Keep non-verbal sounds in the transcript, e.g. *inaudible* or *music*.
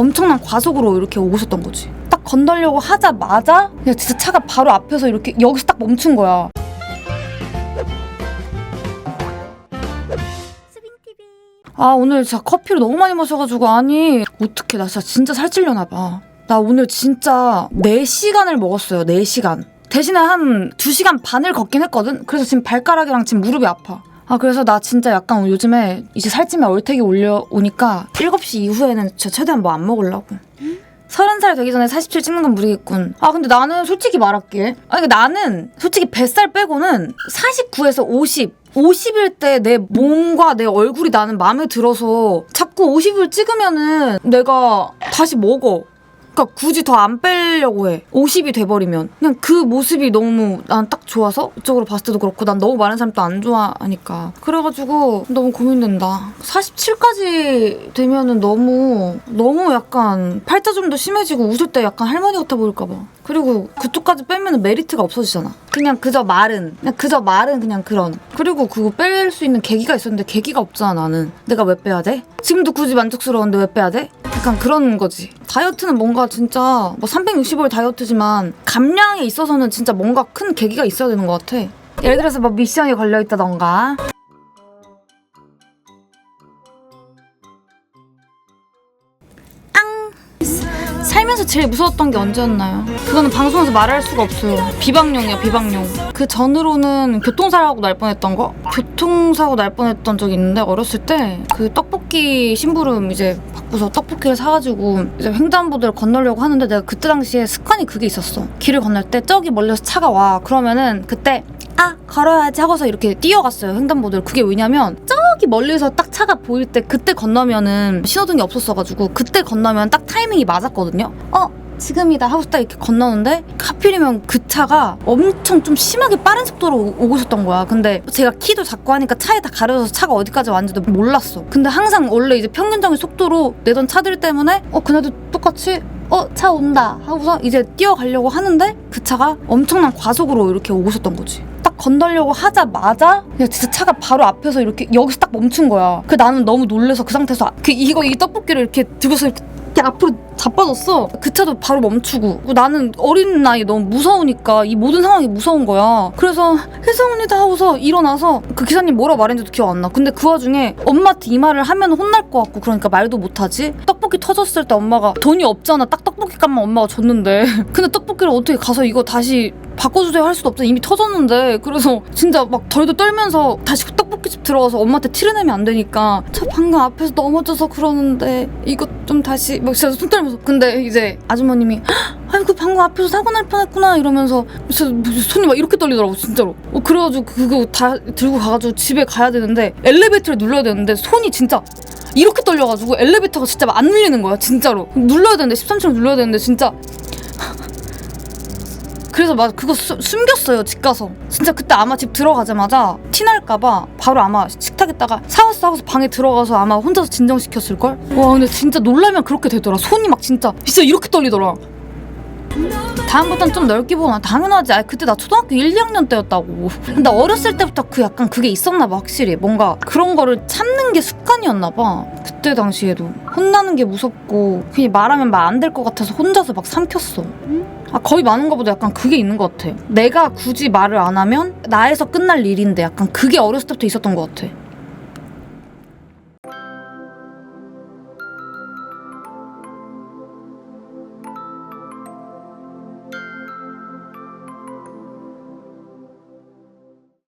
엄청난 과속으로 이렇게 오고 있었던 거지. 딱 건너려고 하자마자 그냥 진짜 차가 바로 앞에서 이렇게 여기서 딱 멈춘 거야. 아 오늘 진짜 커피를 너무 많이 마셔가지고 아니 어떡해 나 진짜 진짜 살찌려나 봐. 나 오늘 진짜 4시간을 먹었어요 4시간. 대신에 한 2시간 반을 걷긴 했거든. 그래서 지금 발가락이랑 지금 무릎이 아파. 아 그래서 나 진짜 약간 요즘에 이제 살찌면 얼태기 올려오니까 7시 이후에는 진짜 최대한 뭐 안 먹으려고. 서른 살 되기 전에 47 찍는 건 무리겠군. 아 근데 나는 솔직히 말할게. 아니 그러니까 나는 솔직히 뱃살 빼고는 49에서 50 50일 때 내 몸과 내 얼굴이 나는 마음에 들어서 자꾸 50을 찍으면은 내가 다시 먹어. 그러니까 굳이 더 안 빼려고 해. 50이 돼버리면 그냥 그 모습이 너무 난 딱 좋아서 이쪽으로 봤을 때도 그렇고 난 너무 많은 사람 또안 좋아하니까 그래가지고 너무 고민된다. 47까지 되면은 너무 너무 약간 팔자 좀 더 심해지고 웃을 때 약간 할머니 같아 보일까 봐. 그리고 그쪽까지 빼면은 메리트가 없어지잖아. 그냥 그저 말은 그냥 그저 말은 그냥 그런. 그리고 그거 뺄 수 있는 계기가 있었는데 계기가 없잖아 나는. 내가 왜 빼야 돼? 지금도 굳이 만족스러운데 왜 빼야 돼? 약간 그런 거지. 다이어트는 뭔가 진짜 뭐 365일 다이어트지만 감량에 있어서는 진짜 뭔가 큰 계기가 있어야 되는 것 같아. 예를 들어서 뭐 미션이 걸려 있다던가. 앙. 살면서 제일 무서웠던 게 언제였나요? 그거는 방송에서 말할 수가 없어요. 비방용이야, 비방용. 그 전으로는 교통사고 날 뻔했던 거? 교통사고 날 뻔했던 적이 있는데 어렸을 때 그 떡볶이 심부름 이제 받고서 떡볶이를 사가지고 이제 횡단보도를 건너려고 하는데 내가 그때 당시에 습관이 그게 있었어. 길을 건널 때 저기 멀리서 차가 와. 그러면은 그때 아 걸어야지 하고서 이렇게 뛰어갔어요 횡단보도를 그게 왜냐면 저기 멀리서 딱 차가 보일 때 그때 건너면은 신호등이 없었어가지고 그때 건너면 딱 타이밍이 맞았거든요 어 지금이다 하고 딱 이렇게 건너는데 하필이면 그 차가 엄청 좀 심하게 빠른 속도로 오- 오고 있었던 거야. 근데 제가 키도 작고 하니까 차에 다 가려져서 차가 어디까지 왔는지도 몰랐어. 근데 항상 원래 이제 평균적인 속도로 내던 차들 때문에 어 그네도 똑같이 어 차 온다 하고서 이제 뛰어가려고 하는데 그 차가 엄청난 과속으로 이렇게 오고 있었던 거지. 딱 건너려고 하자마자 그냥 진짜 차가 바로 앞에서 이렇게 여기서 딱 멈춘 거야. 그 나는 너무 놀래서 그 상태에서 아- 그 이거 이 떡볶이를 이렇게 들고서 이렇게 이렇게 앞으로 자빠졌어. 그 차도 바로 멈추고 나는 어린 나이 너무 무서우니까 이 모든 상황이 무서운 거야. 그래서 죄송합니다 하고서 일어나서 그 기사님 뭐라 말했는지도 기억 안 나. 근데 그 와중에 엄마한테 이 말을 하면 혼날 것 같고 그러니까 말도 못하지. 떡볶이 터졌을 때 엄마가 돈이 없잖아. 딱 떡볶이 값만 엄마가 줬는데 *laughs* 근데 떡볶이를 어떻게 가서 이거 다시 바꿔주세요 할 수도 없잖아. 이미 터졌는데 그래서 진짜 막 덜덜 떨면서 다시 떡볶이집 들어가서 엄마한테 티를 내면 안 되니까 저 방금 앞에서 넘어져서 그러는데 이거 좀 다시 막 진짜 손 떨면서 근데 이제 아주머님이 아이고 방금 앞에서 사고 날 뻔했구나. 이러면서 진짜 손이 막 이렇게 떨리더라고 진짜로. 어, 그래가지고 그거 다 들고 가가지고 집에 가야 되는데 엘리베이터를 눌러야 되는데 손이 진짜 이렇게 떨려가지고 엘리베이터가 진짜 막안 눌리는 거야 진짜로. 눌러야 되는데 13층 눌러야 되는데 진짜 그래서 막 그거 수- 숨겼어요 집 가서. 진짜 그때 아마 집 들어가자마자 티 날까봐 바로 아마 식탁에다가 사왔어 하고서 방에 들어가서 아마 혼자서 진정시켰을걸? 와 근데 진짜 놀라면 그렇게 되더라. 손이 막 진짜 진짜 이렇게 떨리더라. 다음부터는 좀 넓게 보나 당연하지. 아 그때 나 초등학교 1, 2학년 때였다고. 근데 어렸을 때부터 그 약간 그게 있었나 봐 확실히. 뭔가 그런 거를 참는 게 습관이었나 봐 그때 당시에도 혼나는 게 무섭고 그냥 말하면 말 안 될 것 같아서 혼자서 막 삼켰어. 아 거의 많은 것보다 약간 그게 있는 것 같아. 내가 굳이 말을 안 하면 나에서 끝날 일인데 약간 그게 어렸을 때부터 있었던 것 같아